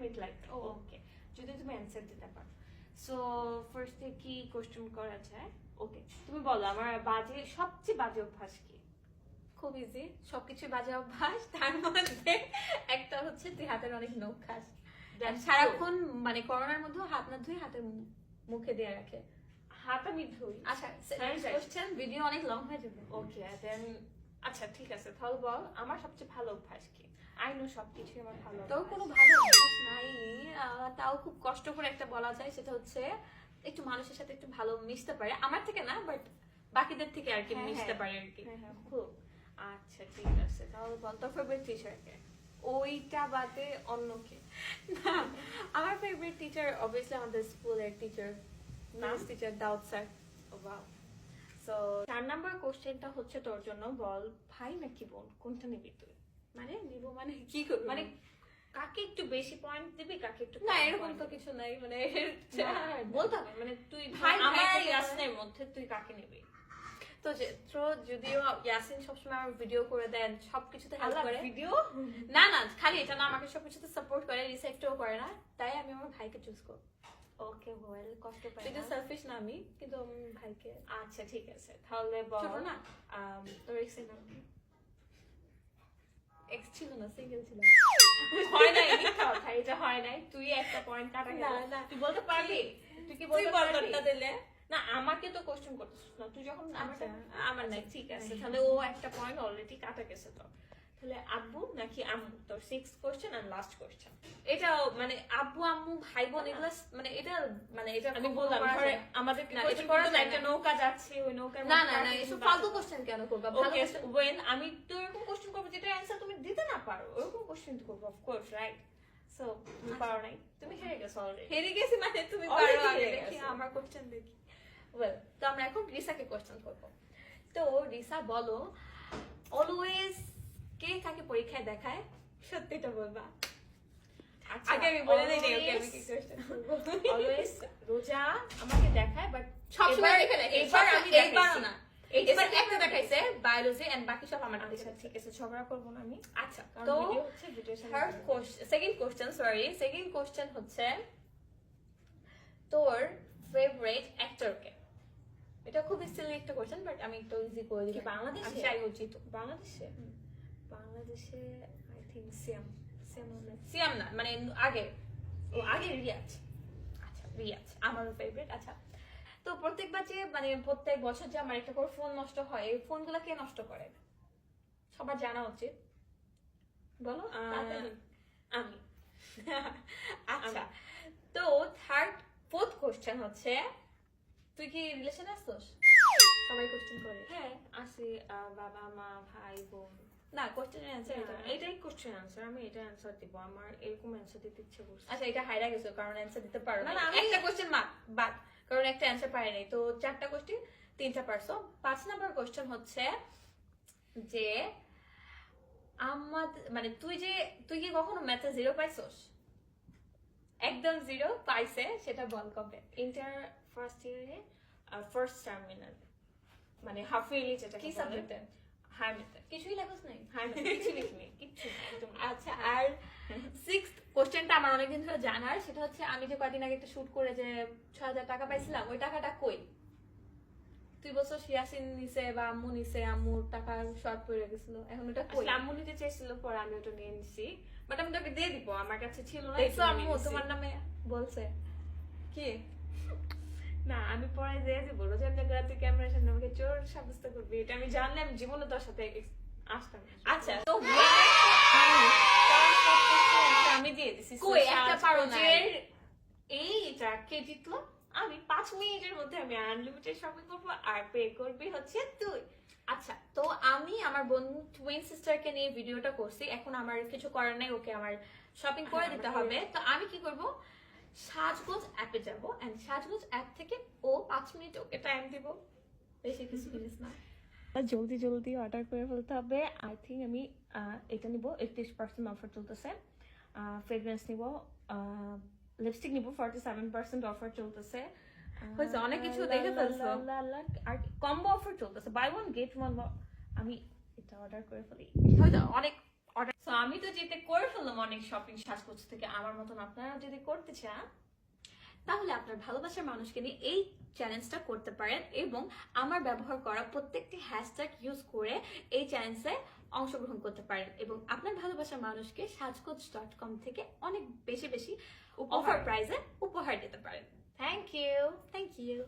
Minute লাগবে ও। ওকে যদি তুমি অ্যান্সার দিতে পারো। সো ফার্স্টে কি কোশ্চেন করা যায়? ওকে তুমি বলো আমার বাজে সবচেয়ে বাজে অভ্যাস কি? খুব ইজি সবকিছু বাজে অভ্যাস। তার মধ্যে একটা হচ্ছে তুই হাতের অনেক নখ খাস সারাক্ষণ মানে করোনার মধ্যেও হাত না ধুয়ে হাতের মুখে দিয়ে রাখে। হাত আমি ধুই। আচ্ছা কোশ্চেন ভিডিও অনেক লং হয়ে যাবে। ওকে দেন আচ্ছা ঠিক আছে তাহলে বল আমার সবচেয়ে ভালো অভ্যাস কি? আই নো সবকিছু আমার ভালো অভ্যাস। কোনো ভালো অভ্যাস নাই তাও খুব কষ্ট করে একটা বলা যায় সেটা হচ্ছে একটু মানুষের সাথে একটু ভালো মিশতে পারে। আমার থেকে না বাট বাকিদের থেকে আর কি হ্যাঁ, মিশতে হ্যাঁ। পারে আর কি। হ্যাঁ খুব। আচ্ছা ঠিক আছে তাহলে বল তোর ফেভারিট টিচারকে ওইটা বাদে অন্য কে? না আমার ফেভারিট টিচার অবভিয়াসলি আমাদের স্কুলের টিচার নাচ teacher Daud sir. Wow so চার নাম্বার কোশ্চেনটা হচ্ছে তোর জন্য বল ভাই নাকি বোন? কোনটা নিবি তুই? মানে নিব মানে কি করব? মানে কাকে একটু বেশি পয়েন্ট দিবি কাকে একটু না এরকম তো কিছু নাই মানে বলতে হবে মানে তুই ভাই আমার ইয়াসিনের মধ্যে তুই কাকে নিবি? তো তো যদিও ইয়াসিন সবসময় আমার ভিডিও করে দেন সবকিছুতে হেল্প করে। ভিডিও না না খালি এটা না আমাকে সবকিছুতে সাপোর্ট করে রিসেপ্টও করে না। তাই আমি আমার ভাইকে চুজ করব। ওকে ওয়েল কষ্ট পাই না। সেলফিশ না আমি কিন্তু ভাইকে। আচ্ছা ঠিক আছে তাহলে বল। না? তোর নাম এক্স ছিল না সিঙ্গেল ছিল। হয় নাই মিথ্যা কথা এটা হয় নাই তুই একটা পয়েন্ট কাটা না, না। তুই বলতে পারবি? তুই কি বলতে পারবি? দিলে। না আমাকে তো কোশ্চেন করতেছিস না তুই যখন আমাকে আচ্ছা, আমার নাই। ঠিক আছে তাহলে ও একটা পয়েন্ট অলরেডি কাটা গেছে তো। তাহলে আব্বু নাকি আম্মু? তোর সিক্স কোশ্চেন আর লাস্ট কোশ্চেন এটা মানে আব্বু আম্মু ভাই বোন এগুলো মানে এটা মানে এটা আমি বললাম ধরে। আমাদের করা যায় একটা নৌকা যাচ্ছে ওই নৌকার না না না এসব ফালতু কোশ্চেন কেন করবা? ভালো ওকে ওয়েন আমি তো এরকম কোশ্চেন করব যেটা অ্যান্সার তুমি দিতে না পারো ওরকম কোশ্চেন করব অফকোর্স রাইট সো তুমি পারো নাই? তুমি হেরে গেছো অলরেডি হেরে গেছি মানে তুমি পারো আগে দেখি। আমার কোশ্চেন দেখি ওয়েল তো আমরা এখন রিসাকে কোশ্চেন করব। তো রিসা বলো অলওয়েজ কে কাকে পরীক্ষায় দেখায়? সত্যিটা বলবা। আগে আমি বলে দিই ওকে আমি কি কোশ্চেন অলওয়েজ রোজা আমাকে দেখায় বাট সবসময় এবার- দেখে দেখে এবার আমি এইবারও না এবার একটা দেখাইছে। বায়োলজি এন্ড বাকি সব আমার দিকে ঠিক আছে ঝগড়া করব না আমি। আচ্ছা তো third question second question sorry second question হচ্ছে তোর ফেভারিট অ্যাক্টরকে এটা খুব সিলি একটা কোশ্চেন বাট আমি একটু ইজি করে দিই বাংলাদেশে? বাংলাদেশে? বাংলাদেশে আই থিঙ্ক সিয়াম সিয়াম সিয়াম না মানে আগে ও আগে রিয়াজ। আচ্ছা রিয়াজ আমারও ফেভারিট আচ্ছা। তো প্রত্যেকবার যে মানে প্রত্যেক বছর যে আমার একটা করে ফোন নষ্ট হয় এই ফোনগুলো কে নষ্ট করে? সবার জানা উচিত। বলো আমি। আচ্ছা তো থার্ড ফোর্থ কোশ্চেন হচ্ছে তুই কি রিলেশন আসছিস? সবাই কোশ্চেন করে। হ্যাঁ আসি বাবা মা ভাই বোন। না কোশ্চেনের অ্যান্সার এটা এটাই কোশ্চেন আনসার আমি এটা অ্যান্সার দিব। আমার এরকম অ্যান্সার দিতে ইচ্ছে করছে। আচ্ছা এটা হাইরা গেছে কারণ অ্যান্সার দিতে পারো না, আমি- একটা কোশ্চেন বাদ কারণ একটা অ্যান্সার পাই নাই। তো চারটা কোশ্চেন তিনটা পারছ পাঁচ নাম্বার কোশ্চেন হচ্ছে যে আমাদের মানে তুই যে তুই কি কখনো ম্যাথে জিরো পাইছস? একদম জিরো পাইছে সেটা বল কবে? ইন্টার ফার্স্ট ইয়ারে ফার্স্ট টার্মিনাল মানে হাফ ইয়ারলি যেটা কি সাবজেক্টে কিছুই নাই। কিছু কিচ্ছু। আচ্ছা আর সিক্স কোশ্চেনটা আমার অনেকদিন ধরে জানার সেটা হচ্ছে আমি যে কয়দিন আগে একটা শুট করে যে ছ হাজার টাকা পাইছিলাম ওই টাকাটা কই? তুই বলছো শিয়াসিন নিছে বা আম্মু নিছে আম্মুর টাকা শর্ট পড়ে গেছিল এখন ওটা কই? আম্মু নিতে চাইছিল পরে আমি ওটা নিয়ে নিছি। বাট আমি তোকে দিয়ে দিব আমার কাছে ছিল না আম্মু তোমার নামে বলছে। কি? না আমি পরে দিয়ে দিব রোজা রাতে ক্যামেরার সামনে আমাকে চোর সাব্যস্ত করবি এটা আমি জানলে আমি জীবনে তোর সাথে আসতাম। আচ্ছা তো আমি দিয়ে দিছি কই, একটা পারো। সাজগোজের এইটা কে জিতলো? আমি পাঁচ মিনিটের মধ্যে আমি আনলিমিটেড শপিং করব আর পে করবি হচ্ছে তুই। আচ্ছা তো আমি আমার বন্ধু টুইন সিস্টারকে নিয়ে ভিডিওটা করছি এখন আমার কিছু করার নাই ওকে আমার শপিং করে হ্যাঁ, দিতে হবে। তো আমি কি করব? সাজগোজ অ্যাপে যাব এন্ড সাজগোজ অ্যাপ থেকে ও পাঁচ মিনিট ওকে টাইম দিব। বেশি কিছু জিনিস না। জলদি জলদি অর্ডার করে ফেলতে হবে। আই থিঙ্ক আমি এটা নিব একত্রিশ পার্সেন্ট অফার চলতেছে। ফ্রেগ্রেন্স নিব লিপস্টিক নিব ফর্টি সেভেন পার্সেন্ট অফার চলতেছে হয়েছে, অনেক কিছু দেখে ফেলছো। আর কম্বো অফার চলতেছে। বাই ওয়ান গেট ওয়ান আমি এটা অর্ডার করে ফেলি। হয়তো অনেক অর্ডার সো আমি তো যেতে করে ফেললাম অনেক শপিং সাজগোজ থেকে। আমার মতন আপনারা যদি করতে চান তাহলে আপনার ভালোবাসার মানুষকে নিয়ে এই চ্যালেঞ্জটা করতে পারেন এবং আমার ব্যবহার করা প্রত্যেকটি হ্যাশট্যাগ ইউজ করে এই চ্যালেঞ্জে অংশগ্রহণ করতে পারেন এবং আপনার ভালোবাসার মানুষকে সাজগোজ ডট কম থেকে অনেক বেশি বেশি অফার প্রাইজে উপহার দিতে পারেন। Thank you thank you